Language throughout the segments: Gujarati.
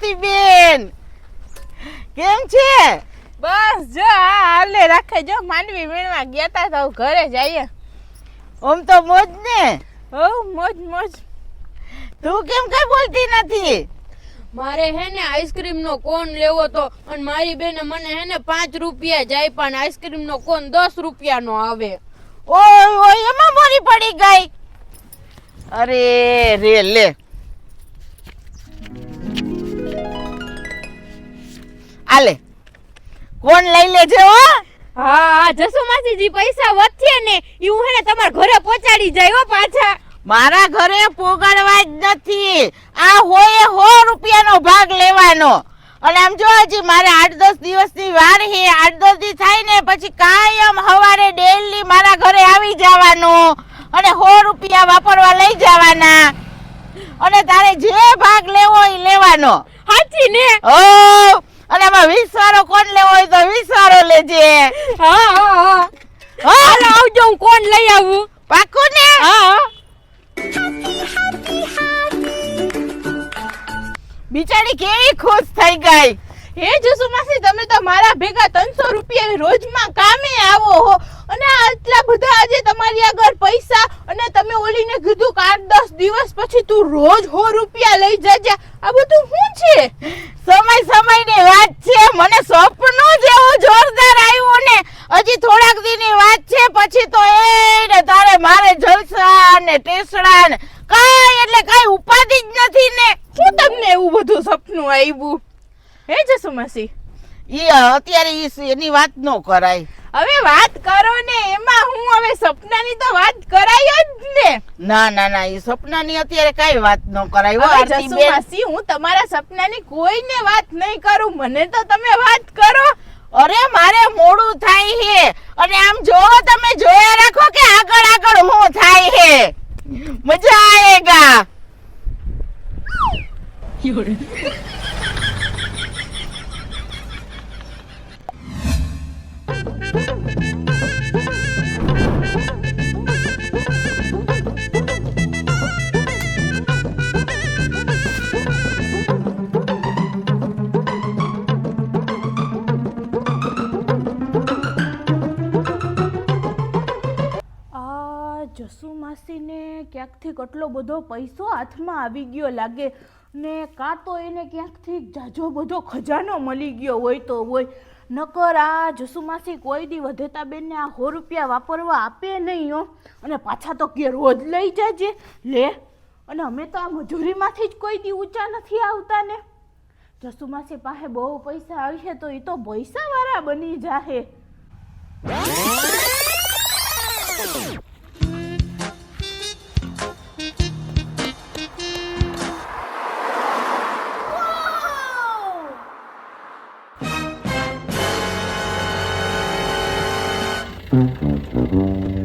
આરતી બેન. કેમ છે? બસ જો આ હાલે રાખે જો માંડવી વીણવા ગયા તા તો ઘરે જઈએ. ઓમ તો મોજ ને? હો મોજ મોજ. તું કેમ કઈ બોલતી નથી? મારે હે ને આઈસ્ક્રીમ નો કોન લેવો તો અને મારી બેને મને હે ને પાંચ રૂપિયા જાય પણ આઈસ્ક્રીમ નો કોન દસ રૂપિયા નો આવે. ઓય ઓય એમાં મોરી પડી ગઈ. અરે રે લે. આલે. કોણ લઈ લેજે હો? હા જસુ માસીજી પૈસા વધશે ને ઈ હું હેને તમારા ઘરે પહોંચાડી જાય હો પાછા. મારા ઘરે પોગાડવા જ નથી. આ હોય હો રૂપિયાનો ભાગ લેવાનો. અને આમ જો હજી મારે આઠ દસ દિવસની વાર હે આઠ દસ દિવસ થાય ને પછી કાયમ હવારે ડેલી મારા ઘરે આવી જવાનું. અને સો રૂપિયા વાપરવા લઈ જવાના. અને તારે જે ભાગ લેવો એ લેવાનો. સાચી ને? ઓ અને આમાં વીસ વાળો કોણ લેવો હોય તો વીસ વાળો લેજે. હા હા હાલો આવજો હું કોણ લઈ આવું? પાકું ને હા. બિચારી કેવી ખુશ થઈ ગઈ. હે જસુ માસી તમે તો મારા ભેગા ત્રણસો રૂપિયા રોજમાં કામે આવો હો. અને આટલા બધા આજે તમારી આગળ પૈસા અને તમે ઓલીને કીધું કે આઠ દસ દિવસ પછી તું રોજ હો રૂપિયા લઈ જજે. આ બધું શું છે? સમય સમયની વાત છે. મને સપનું જેવું જોરદાર આવ્યું ને. હજી થોડાક દીની વાત છે, પછી તો એ ને તારે મારે જલસા ને ટેસડા ને કાંઈ, એટલે કાંઈ ઉપાધિ જ નથી ને. શું તમને એવું બધું સપનું આવ્યું? હે જસુ માસી? ઈ અત્યારે ઈ એની વાત ન કરાય. હવે વાત કરો ને એમાં હું હવે સપનાની તો વાત કરાય જ ને. ના ના ના ઈ સપનાની અત્યારે કઈ વાત ન કરાય હો હવે જસુ માસી હું તમારા સપનાની કોઈને વાત નહીં કરું મને તો તમે વાત કરો. અરે મારે મોડું થાય છે અને આમ જો તમે જોયા રાખો કે આગળ આગળ હું થાય છે મજા આયેગા. માસીને ક્યાંકથી કેટલો બધો પૈસો હાથમાં આવી ગયો લાગે ને કાં તો એને ક્યાંકથી જાજો બધો ખજાનો મળી ગયો હોય તો હોય. નકર આ જસુમાસી કોઈ દી વધેતા બેનને આ સો રૂપિયા વાપરવા આપે નહીં હો. અને પાછા તો કે રોજ લઈ જાજે. લે, અને અમે તો આ મજૂરીમાંથી જ કોઈ દી ઊંચા નથી આવતા ને. જસુમાસી પાસે બહુ પૈસા આવશે તો એ તો પૈસાવાળા બની જાહે.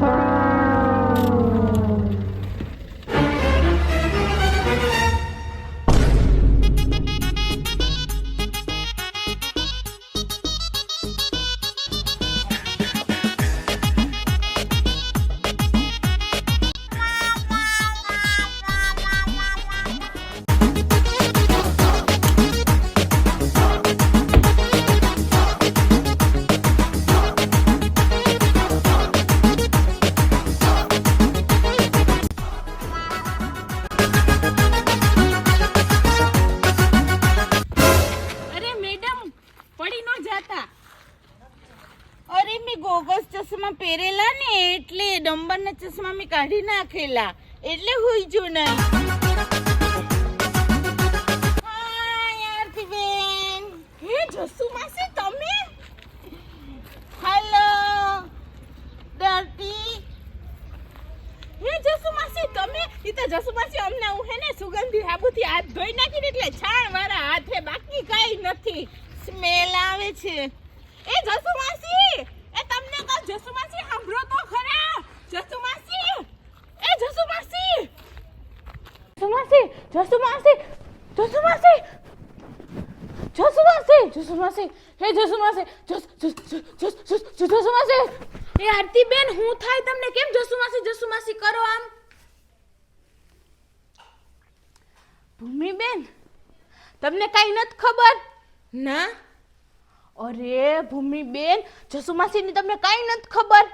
અરે મેં ગોગસ ચશ્મા પહેરેલા ને એટલે ડંબરના ચશ્મા મેં કાઢી નાખેલા. એટલે હુઈ જો નહીં બેન. હે, જસુ માસી, તમે? હેલો ડર્ટી હે, જસુ માસી, તમે? એ તો જસુ માસી અમને હું હે ને સુગંધી સાબુથી હાથ ધોઈ નાખીને એટલે છાણ મારા હાથે બાકી કાંઈ નથી. સ્મેલ આવે છે એ જસુ માસી એ તમને કહું જસુ માસી સાંભળો તો ખરા જસુ માસી એ જસુ માસી જસુ માસી જસુ માસી જસુ માસી જસુ માસી જસુ માસી હે જસુ માસી જસ જસ જસ જસ જસુ માસી એ આરતી બેન હું થાય તમને કેમ જસુ માસી જસુ માસી કરો આમ? ભૂમિ બેન તમને કઈ નથી ખબર? ના. અરે ભૂમિબેન જસુમાસીની તમને કાંઈ નથી ખબર?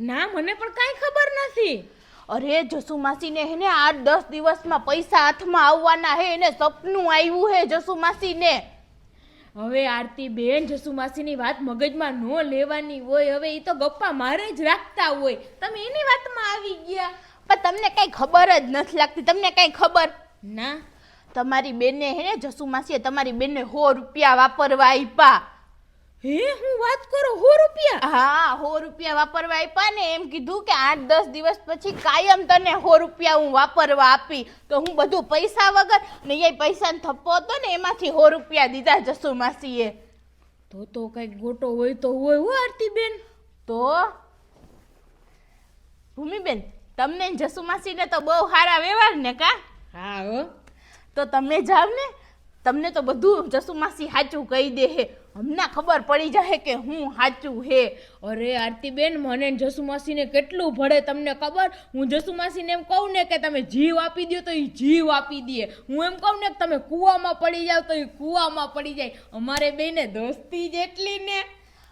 ના મને પણ કાંઈ ખબર નથી. અરે જસુમાસીને હે ને આઠ દસ દિવસમાં પૈસા હાથમાં આવવાના હે એને સપનું આવ્યું હે જસુમાસીને. હવે આરતી બેન જસુમાસીની વાત મગજમાં ન લેવાની હોય હવે એ તો ગપ્પા મારે જ રાખતા હોય. તમે એની વાતમાં આવી ગયા. પણ તમને કાંઈ ખબર જ નથી લાગતી તમને કાંઈ ખબર? ના. તમારી બેને હે ને જસુમાસીએ તમારી બેનને સો રૂપિયા વાપરવા આપ્યા હે? હું વાત કરો સો રૂપિયા? હા સો રૂપિયા વાપરવા આપ્યા ને એમ કીધું કે આઠ દસ દિવસ પછી કાયમ તને સો રૂપિયા હું વાપરવા આપી. તો હું બધું પૈસા વગર ને એ પૈસાનો થપ્પો હતો ને એમાંથી સો રૂપિયા દીધા જસુ માસીએ. તો તો કંઈક ગોટો હોય તો હોય હો આરતીબેન. તો? ભૂમિબેન તમને જસુ માસીને તો બહુ સારા વ્યવહાર ને કા? હા હો. તો તમે જાવ ને તમને તો બધું જસુ માસી સાચું કહી દે હે. હમણાં ખબર પડી જાય કે હું સાચું હે. અરે આરતી બેન મને ને જસુમાસીને કેટલું ભળે તમને ખબર? હું જસુમાસીને એમ કહું ને કે તમે જીવ આપી દો તો એ જીવ આપી દે. હું એમ કહું ને કે તમે કૂવામાં પડી જાઓ તો એ કૂવામાં પડી જાય. અમારે બેને દોસ્તી જેટલી ને.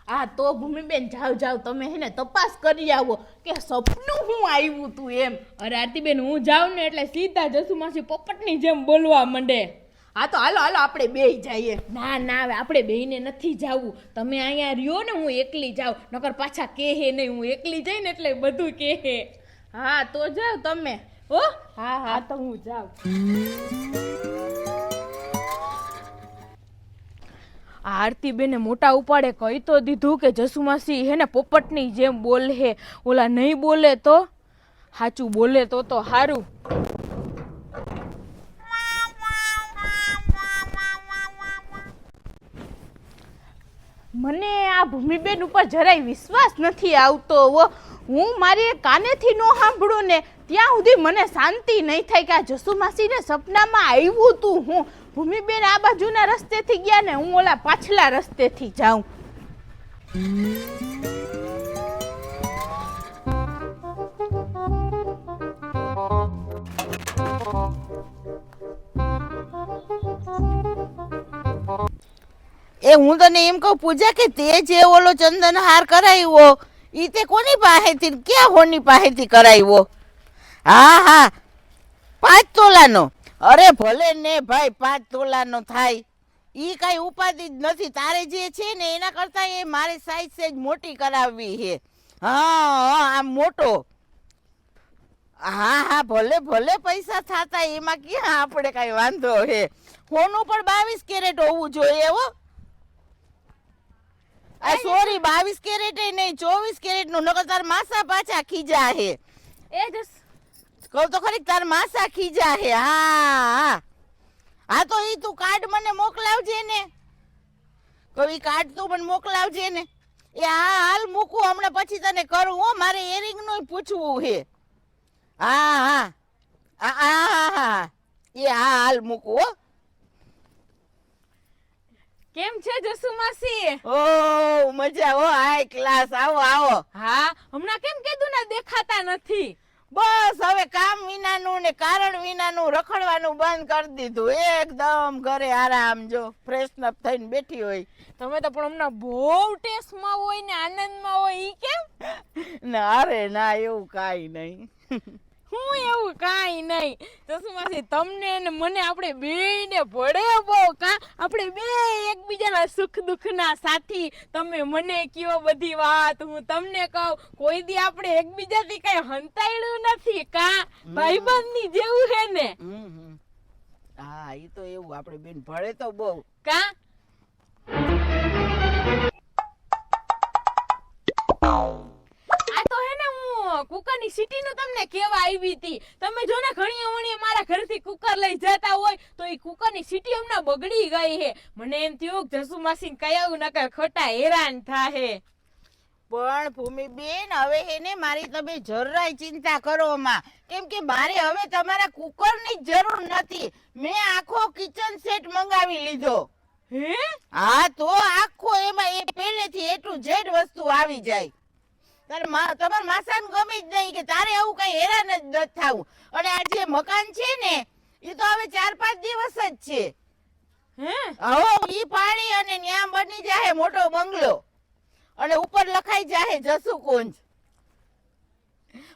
આ તો ભૂમિબેન જાવ જાવ તમે હે ને તપાસ કરી આવો કે સપનું હું આવ્યું તું એમ. અરે આરતીબેન હું જાઉં ને એટલે સીધા જસુમાસી પોપટની જેમ બોલવા માંડે. હા તો હાલો હાલો આપણે બે જઈએ. ના ના હવે આપણે બેયને નથી જાવું. તમે અહીંયા રહ્યો ને હું એકલી જાઉં. નકર પાછા કહે નહીં હું એકલી જઈ ને એટલે બધું કહે. હા તો જાઓ તમે. હો? હા હા. તો હું જાઉં. આરતી બેને મોટા ઉપાડે કહી તો દીધું કે જસુમાસી હે ને પોપટની જેમ બોલે હે ઓલા નહીં બોલે તો? સાચું બોલે તો તો સારું મને આ ભૂમિબેન ઉપર જરાય વિશ્વાસ નથી આવતો, હો. મારી કાનેથી ન સાંભળું ને, ત્યાં સુધી મને શાંતિ નહીં થાય કે આ જસુમાસીને સપનામાં આવ્યું તું હું. ભૂમિબેન આ બાજુના રસ્તેથી ગયા ને હું ઓલા પાછલા રસ્તેથી જાઉં. એ હું તને એમ કહું, પૂજા કે તે જે ઓલો ચંદન હાર કરાવ્યો એ તે કોની પાસેથી, ક્યાં હોની પાસેથી કરાવ્યો? હા હા, પાંચ તોલાનો. અરે ભલે ને ભાઈ, પાંચ તોલાનો થાય. ઈ કાંઈ ઉપાધિ જ નથી. તારે જે છે ને એના કરતાં એ મારી સાઈઝ સેજ મોટી કરાવવી છે. હા આમ મોટો. હા હા, ભલે ભલે પૈસા થતા, એમાં ક્યાં આપણે કાંઈ વાંધો છે? સોનું પણ બાવીસ કેરેટ હોવું જોઈએ હો. આ સોરી બાવીસ કેરેટ નહીં ચોવીસ કેરેટનું નકર તાર માસા પાછા ખીજા હે. એ જસ કહું તો ખરી તાર માસા ખીજા હે. હા હા. હા તો ઈ તું કાર્ડ મને મોકલાવજે ને. કહું ઈ કાર્ડ તું મને મોકલાવજે ને. એ હા હાલ મૂકું હમણાં પછી તને કરું હો. મારે એરિંગનું પૂછવું હે. હા હા. હા હા હા હા. એ હા હાલ મૂકું હો. કેમ છે જસુમાસી? ઓ મજા ઓ હાય ક્લાસ આવો આવો. હા હમણાં કેમ કીધું ને દેખાતા નથી? બસ હવે કામ વિનાનું ને કારણ વિનાનું રખડવાનું બંધ કરી દીધું. એકદમ ઘરે આરામ જો ફ્રેશન અપ થઈને બેઠી હોય. તમે તો પણ હમણાં બહુ ટેસ્ટમાં હોય ને આનંદમાં હોય ઈ કેમ? ના અરે ના એવું કાઈ નહીં. હું એવું કાંઈ નહીં. જસુમાસી તમને ને મને આપણે બેયને ભળે બહુ કા એકબીજાના સુખ દુઃખના સાથી. તમે મને કયો બધી વાત હું તમને કહું. કોઈ દી આપણે એકબીજાથી કઈ હંતાયેલું નથી કા? ભાઈબંધની જેવું હે ને. હા એ તો એવું આપણે બેન ભળે તો બહુ. કા? ને હું કુકરની સિટીનું તમને કેવા આવી હતી. તમે જો ને ઘણી અવણી મારા ઘરથી કુકર લઈ જતા હોય તો એ કુકરની સિટી હમણાં બગડી ગઈ હે. મને એમ થયું કે જસુ માસી કયાવું નકર ખોટા હેરાન થાહે. પણ ભૂમિબેન હવે એને મારી તમે જરાય ચિંતા કરો માં. કેમ કે મારે હવે તમારા કુકરની જરૂર નથી. મેં આખો કિચન સેટ મંગાવી લીધો. હે? હા તો આખો એમાં એ પહેલેથી એટલું જેડ વસ્તુ આવી જાય. તમારા માસાને ગમે જ નહીં કે તારે આવું કઈ હેરાન જ ન થવું. અને આ જે મકાન છે ને એ તો હવે ચાર પાંચ દિવસ જ છે. હે? હવે ઈ પાણી અને ન્યા બની જાય મોટો બંગલો. અને ઉપર લખાઈ જાય જસુ કુંજ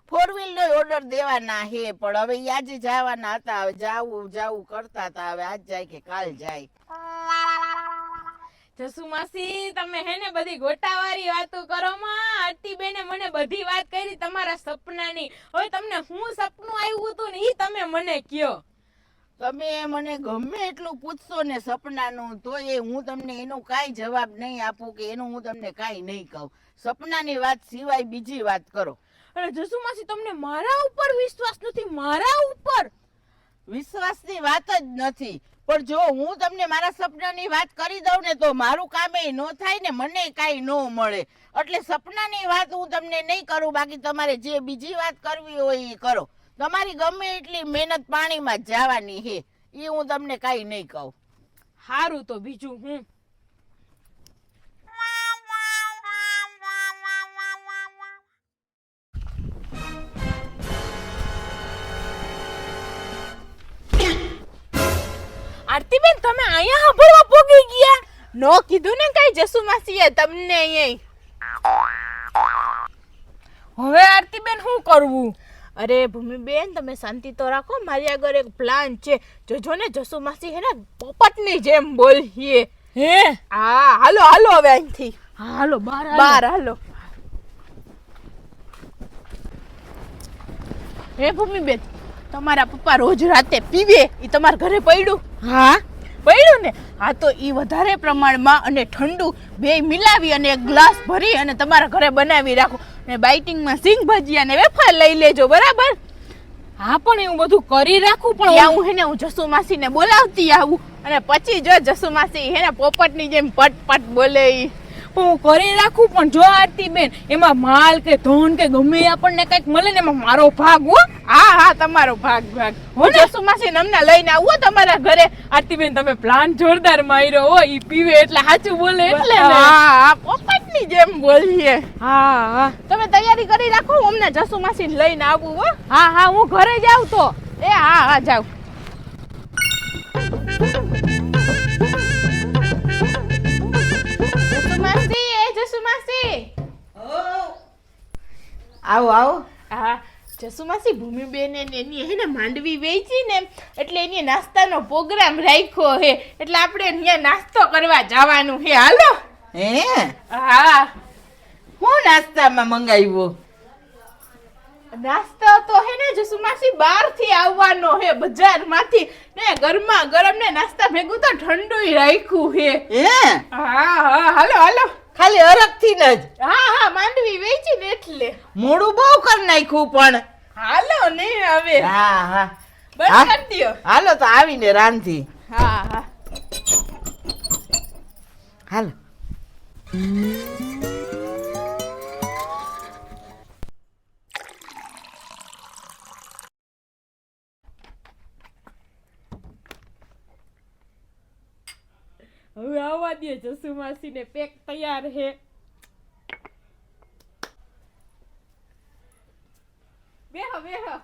ફોર વ્હીલ નો ઓર્ડર દેવાના હે પણ હવે આજે જવાના હતા. હવે જાવું જાવું કરતા હતા. હવે આજ જાય કે કાલ જાય. જસુ માસી તમે હે ને બધી ગોટાવાળી વાતો કરો માં. આરતી બેને મને બધી વાત કરી તમારા સપનાની. હવે તમને હું સપનું આવ્યું હતું ને ઈ તમે મને કયો. તમે મને ગમે એટલું પૂછશો ને સપનાનું તો એ હું તમને એનો કાંઈ જવાબ નહીં આપું કે એનું હું તમને કાંઈ નહીં કહું. સપનાની વાત સિવાય બીજી વાત કરો. અરે જસુ માસી તમને મારા ઉપર વિશ્વાસ નથી મારા ઉપર. વિશ્વાસની વાત જ નથી. પણ જો હું તમને મારા સપનાની વાત કરી દઉં ને તો મારું કામ એ ન થાય ને મને કાંઈ ન મળે. એટલે સપનાની વાત હું તમને નહીં કરું, બાકી તમારે જે બીજી વાત કરવી હોય એ કરો. તમારી ગમે એટલી મહેનત પાણીમાં જવાની છે એ હું તમને કાંઈ નહીં કહું. સારું તો બીજું હું. આરતીબેન તમે અહીંયા સાંભળવા પોગી ગયા? નો કીધું ને કઈ જસુ માસીએ તમને અહીંયા હવે આરતીબેન શું કરવું? અરે ભૂમિબેન તમે શાંતિ તો રાખો મારી આગળ એક પ્લાન છે. જોજો ને જસુ માસી હે ને પોપટની જેમ બોલીએ. હે? હા હાલો હાલો હવે અહીંથી. હાલો બાર બાર હાલો. હે ભૂમિબેન? તમારા પપ્પા રોજ રાતે પીવે એ તમારા ઘરે પડ્યું. હા? પડ્યું ને? હા તો એ વધારે પ્રમાણમાં અને ઠંડુ બે મિલાવી અને એક ગ્લાસ ભરી અને તમારા ઘરે બનાવી રાખો. અને બાઇટિંગમાં સિંગ ભજીયા ને વેફર લઈ લેજો બરાબર? હા પણ એવું બધું કરી રાખું પણ આવું હું હેને હું જસુ માસીને બોલાવતી આવું. અને પછી જો જસુ માસી હેને પોપટની જેમ પટ પટ બોલે હું કરી રાખું પણ જો આરતી બેન એમાં માલ કે ધન કે ગમે આપણને કંઈક મળે ને એમાં મારો ભાગ હો. હા હા તમારો ભાગ ભાગ. હું જસુ માસી નમના લઈને આવું હો તમારા ઘરે. આરતી બેન તમે પ્લાન જોરદાર માર્યો હો ઈ પીવે એટલે સાચું બોલે એટલે હા હા. પોપટની જેમ બોલીએ. હા હા. તમે તૈયારી કરી રાખો હું અમને જસુ માસી લઈને આવું હો. હા હા હું ઘરે જાઉં તો. એ હા હા જાવ આવો. હા જસુમાસી ભૂમિબેન એની હે ને માંડવી વેચી ને એટલે એની નાસ્તાનો પ્રોગ્રામ રાખ્યો હે. એટલે આપણે અહીંયા નાસ્તો કરવા જવાનું હે. હાલો. હે? હા. હું નાસ્તામાં મંગાવ્યો? નાસ્તો તો હે ને જસુમાસી બહારથી આવવાનો હે બજારમાંથી ને ગરમા ગરમ ને નાસ્તા ભેગું તો ઠંડુ રાખ્યું હે. હે? હા હા. હાલો હાલો. ખાલી અરગથી જ. હા હા માંડવી વેચી ને એટલે. મોડું બહુ કરી નાખ્યું પણ. હાલો ને હવે. હા હા. બસ. કરી દ્યો. હાલો તો આવીને રાંધી હા હા. હાલો. હવે આવવા દે જસુ માસી ને પેક તૈયાર હે. બેહો બેહો.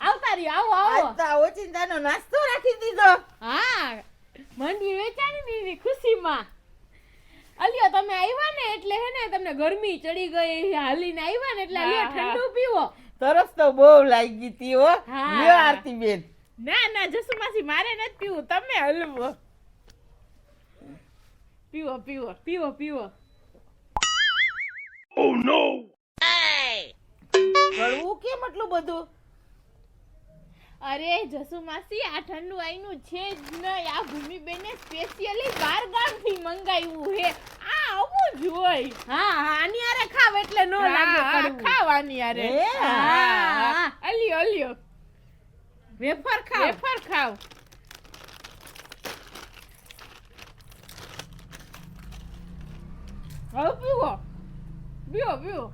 આવતા રહ્યો આવો આવો. આજ તો ઓચિંતાનો નાસ્તો રાખી દીધો. હા માંડવી વેચાણી દીધી ખુશીમાં. અલ્યો તમે આવ્યા ને એટલે હે ને તમને ગરમી ચડી ગઈ હાલીને આવ્યા ને એટલે અલ્યો ઠંડુ પીવો. તરસ તો બહુ લાગી હતી હો. હા. લ્યો આરતી બેન ના ના જસુમાસી મારે નથી પીવું તમે હલવો. પીવો પીવો પીવો પીવો કડવું કેમ એટલું બધું? અરે જસુ માસી આ ઠંડુ આઈનું છે જ નહીં. આ ભૂમિબેને સ્પેશિયલી બાર ગામથી મંગાવ્યું હે આ આવું જ હોય. હા હા આની હારે ખાવ એટલે નો લાગે હા, કડવું. ખાવાની યાર હા. અલ્યો અલ્યો. વેફર ખાવ. વેફર ખાવ. હવે પીવો પીવો પીવો.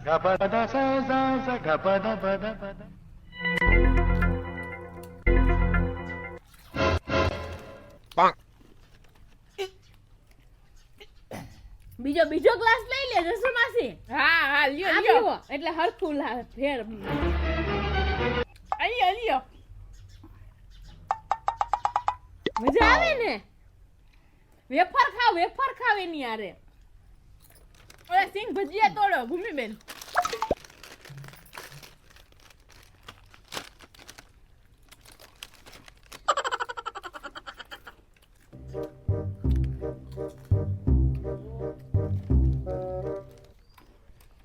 બીજો બીજો ગ્લાસ લઈ લે જસુ માસી હા હા લ્યો લ્યો. એટલે હરખું લા ફેર. અલ્યો અલ્યો મજા આવે ને? વેફર ખાવ વેફર ખાવ એની યારે ઓલા સિંગ ભજીયા તોડો ભૂમિબેન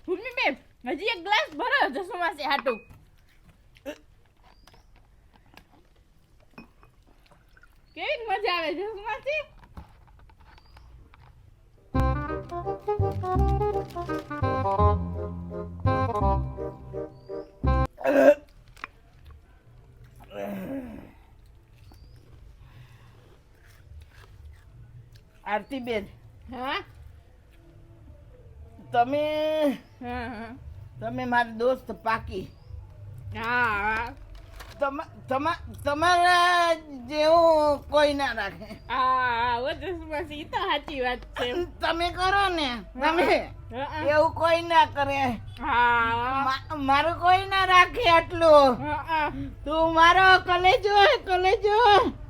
ભૂમિબેન હજી એક ગ્લાસ ભરો જસુમાસી હાટું કેવી મજા આવે જસુમાસી આરતી બેન હા? તમે તમે મારી દોસ્ત પાકી. હા. તમારા જેવું કોઈ ના રાખે. હા તો સાચી વાત છે. તમે કરો ને તમે એવું કોઈ ના કરે. મારું કોઈ ના રાખે આટલું. તું મારો કલેજો કલેજો.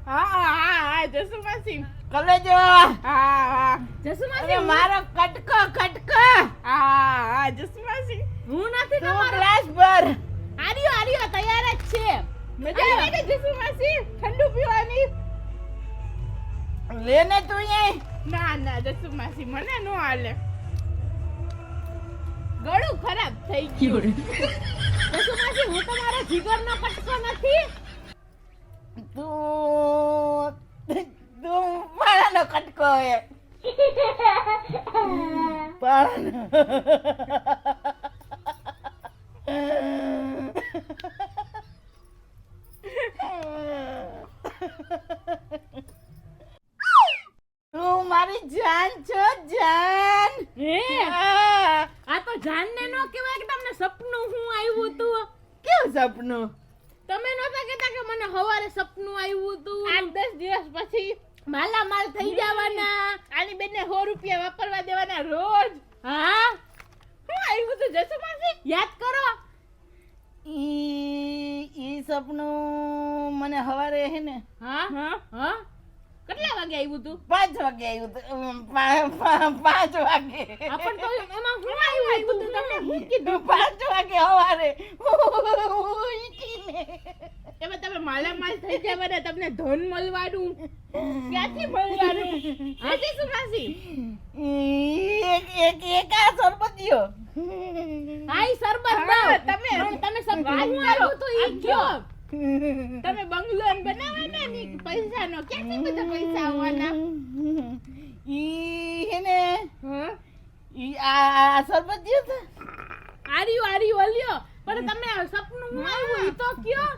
હા હા જસુમાસી. કલેજો. હા હા. જસુમાસી મારો કટકો કટકો. હા હા જસુમાસી. હું નથી તમારો? ગ્લાસ ભર. આર્યો આર્યો તૈયાર જ છે. મજા આવે કે જસુમાસી ઠંડુ પીવાની લેને તું એ ના ના જસુમાસી મને નો હાલે ગળું ખરાબ થઈ ગયું જસુમાસી હું તમારો જીગરનો કટકો નથી તું તું પાણાનો કટકો હે તું મારી જાન છો જાન. હે? આ તો જાન ને નો કહેવાય કે તમને સપનું હું આવ્યું તું કેવું સપનું? તમે નહોતા કહેતા કે મને હવારે સપનું આવ્યું હતું. આઠ દસ દિવસ પછી માલા માલ થઈ જવાના. આની બેનને સો રૂપિયા વાપરવા દેવાના રોજ. હા? શું આવ્યું હતું જસુ માસી યાદ કરો ઈ ઈ સપનું મને હવારે હે ને હા હા હા કેટલા વાગે આવ્યું હતું પાંચ વાગે આવ્યું પાંચ વાગે આપણ તો એમાં હું આવ્યું તું તમને હું કીધું પાંચ વાગે હવારે ઉઠીને. એમાં તમે માલામાલ થઈ જવાના તમને ધન મળવાનું. ક્યાંથી મળવાનું? આજે સુમાસી એક એક એક આ સરબતીયો હાય સરબત તમે તમે સબ આવ્યું તો ઈ કયો તમે બંગલો બનાવવાના ની ને પૈસાનો? ક્યાંથી બધા પૈસા આવવાના? ઈ હે ને હા? ઈ આ આ સરબતીયો તો આર્યું આર્યું અલ્યો. પણ તમે સપનું હું આવ્યું ઈ તો કયો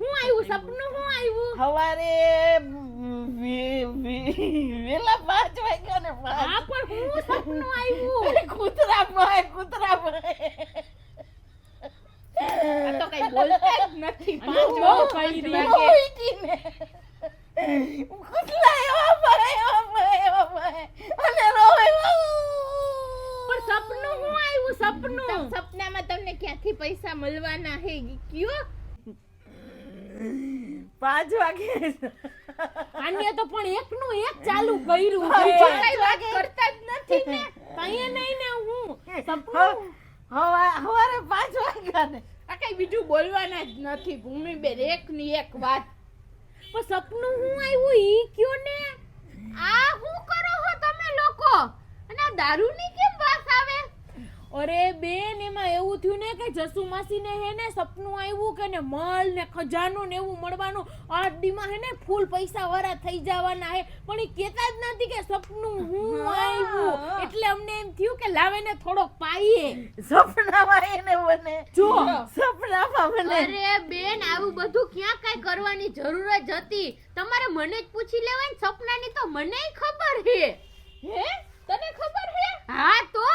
હું આવ્યું સપનું હું આવ્યું હવારે વે- વે- વેલા પાંચ વાગ્યા ને હા પાંચ પણ હું સપનું આવ્યું કૂતરા ભાઈ કૂતરા આ તો કઈ બોલતા જ નથી. પાંચ બહુ કરી કૂતરા એવા ભાઈ એવા ભાઈ એવા ભાઈ અને રોય પણ સપનું હું આવ્યું? સપનું? સપનામાં તમને ક્યાંથી પૈસા મળવાના હે? કયો? પાંચ વાગે. અન્ય તો પણ એક નું એક ચાલુ કર્યું છે. કરતા જ નથી ને તઈએ નહીં ને હું. સપનું હવા હવારે પાંચ વાગ્યા ને આ કઈ બીજું બોલવાના જ નથી ભૂમિ બેન એક ની એક વાત. પણ સપનું હું આવ્યું ઈ કયો ને આ હું કરો હો તમે લોકો? અને આ દારૂની કેમ વાસ આવે? અરે બેન એમાં એવું થયું ને કે જસુ માસીને હે ને સપનું આવ્યું કે ને મળ ને ખજાનું ને એવું મળવાનું આઠ દીમાં હે ને ફૂલ પૈસા વાળા થઈ જવાના હે. પણ એ કેતા જ નથી કે સપનું હું આવ્યું. એટલે અમને એમ થયું કે લાવે ને થોડોક પાઈએ. સપનામાં એને બને. જો. સપનામાં બને. અરે બેન આવું બધું ક્યાં કઈ કરવાની જરૂર જ હતી? તમારે મને જ પૂછી લેવાય ને સપનાની તો મને ખબર હે. હે? તને ખબર હે? હા તો?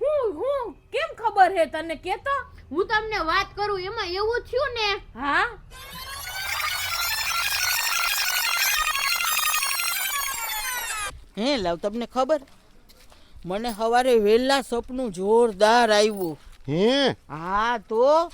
હું હું? કેમ ખબર હે તને કેતો? હું તમને વાત કરું એમાં એવું થયું ને? હા? હે લાવ તમને ખબર? મને સવારે વહેલા સપનું જોરદાર આવ્યું. હે? હા તો?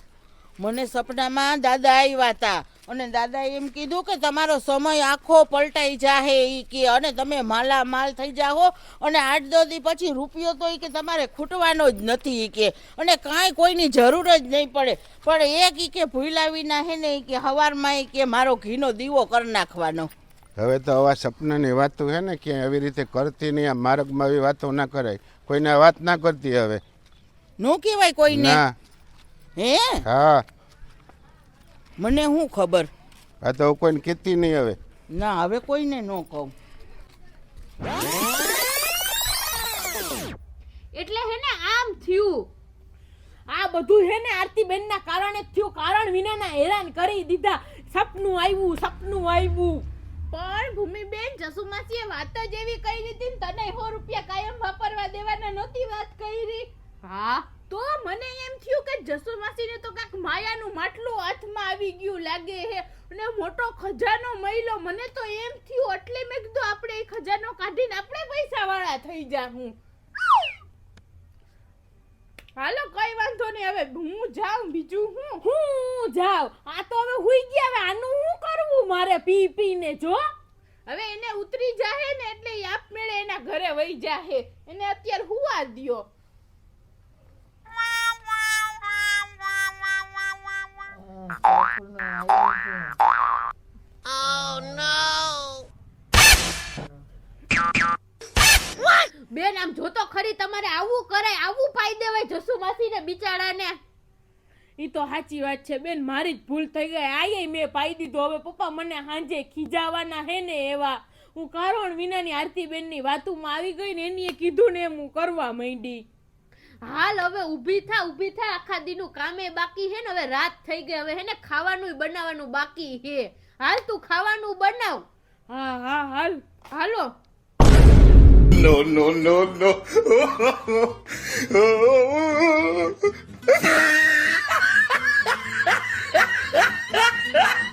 મને સપનામાં દાદા આવ્યા હતા અને દાદાએ એમ કીધું કે તમારો સમય આખો પલટાઈ જાહે ઈ કે અને તમે માલા માલ થઈ જાઓ અને આઠ દસ દી પછી રૂપિયો તો એ કે તમારે ખૂટવાનો જ નથી એ કે. અને કાંઈ કોઈની જરૂર જ નહીં પડે. પણ એક એ કે ભૂલાવી ના હે ને કે હવારમાં એ કે મારો ઘીનો દીવો કરી નાખવાનો. હવે તો આવા સપનાની વાતો છે ને કે આવી રીતે કરતી નહીં. આ માર્ગમાં આવી વાતો ના કરાય. કોઈને વાત ના કરતી હવે. નો કહેવાય કોઈને? હે? હા. મને શું ખબર? આ તો કોઈને કહેતી નહીં હવે. ના હવે કોઈને ન કહું. એટલે હે ને આમ થયું. આ બધું હે ને આરતીબેન ના કારણે થયું. કારણ વિનાના હેરાન કરી દીધા. સપનું આવ્યું સપનું આવ્યું. પણ ભૂમિબેન જસુમાસીએ વાત જ એવી કહી દીધી ને તને સો રૂપિયા કાયમ વાપરવા દેવાના નહોતી વાત કરી. હા. તો મને એમ થયું કે તો કાંઈક માયાનું માટલું હાથમાં આવી ગયું લાગે હે. અને મોટો ખજાનો મહિલો, મને તો એમ થયું એટલે મેં કીધું આપણે ખજાનો કાઢીને આપણે પૈસા વાળા થઈ જા હું. હાલો, કઈ વાંધો નહીં. હવે હું જાઉં, બીજું હું? હું જાઉં. આ તો હવે હુઈ ગયા. હવે આનું શું કરવું મારે પી પીને, જો? હવે એને ઉતરી જાહે ને એટલે આપમેળે એના ઘરે વહી જાહે. એને અત્યારે હુવા દ્યો. બેન, આમ જોતો ખરી તમારે આવું કરાય, આવું પાઈ દેવાય જસુ માસીને બિચારાને. એ તો સાચી વાત છે બેન, મારી જ ભૂલ થઈ ગઈ. આયે મેં પાઈ દીધો. હવે પપ્પા મને હાંજે ખીજાવાના હે ને એવા. હું કારણ વિનાની આરતી બેનની વાતુમાં આવી ગઈ ને એની કીધું ને એમ હું કરવા માંડી. હાલ હવે ઊભી થા ઊભી થા આખા દીનું કામે બાકી છે ને હવે રાત થઈ ગઈ હવે હે ને ખાવાનું બનાવવાનું બાકી હે હાલ તું ખાવાનું બનાવ. હા હા હાલ. હાલો. નો નો નો નો Ha ha ha!